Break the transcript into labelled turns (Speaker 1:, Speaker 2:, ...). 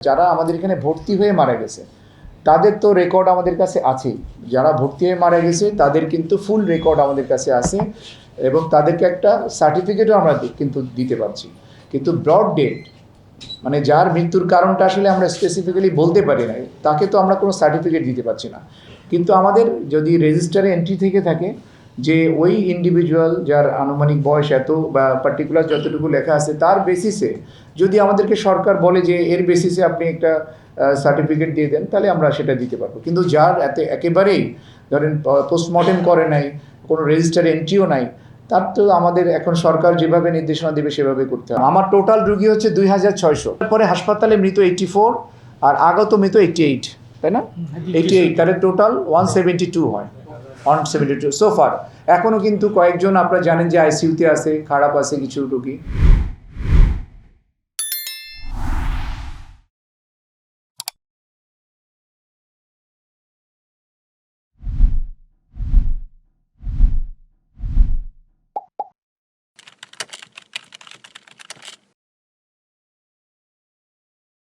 Speaker 1: যারা আমাদের এখানে ভর্তি হয়ে মারা গেছে, তাদের তো রেকর্ড আমাদের কাছে আছেই। যারা ভর্তি হয়ে মারা গেছে, তাদের কিন্তু ফুল রেকর্ড আমাদের কাছে আছে এবং তাদেরকে একটা সার্টিফিকেটও আমরা কিন্তু দিতে পারছি। কিন্তু ব্রড ডেট মানে যার মৃত্যুর কারণটা আসলে আমরা স্পেসিফিক্যালি বলতে পারি না তাকে তো আমরা কোনো সার্টিফিকেট দিতে পারছি না। কিন্তু আমাদের যদি রেজিস্টারে এন্ট্রি থেকে থাকে যে ওই ইন্ডিভিজুয়াল যার আনুমানিক বয়স এত বা পার্টিকুলার যতটুকু লেখা আছে তার বেসিসে যদি আমাদেরকে সরকার বলে যে এর বেসিসে আপনি একটা সার্টিফিকেট দিয়ে দেন তাহলে আমরা সেটা দিতে পারব। কিন্তু যার এতে একেবারেই ধরেন পোস্টমর্টেম করে নাই কোনো রেজিস্টার এন্ট্রিও নাই তার তো আমাদের এখন সরকার যেভাবে নির্দেশনা দেবে সেভাবে করতে হবে। আমার টোটাল রুগী হচ্ছে দুই হাজার ছয়শো। তারপরে হাসপাতালে মৃত এইটটি ফোর আর আগত মৃত এইটটি এইট তাই না? এইটটি এইট তাহলে টোটাল ওয়ান সেভেন্টি টু হয়। ওয়ান সেভেন্টি টু সোফার এখনও কিন্তু কয়েকজন আপনারা জানেন যে আইসিউতে আছে, খারাপ আছে, কিছু রুগী।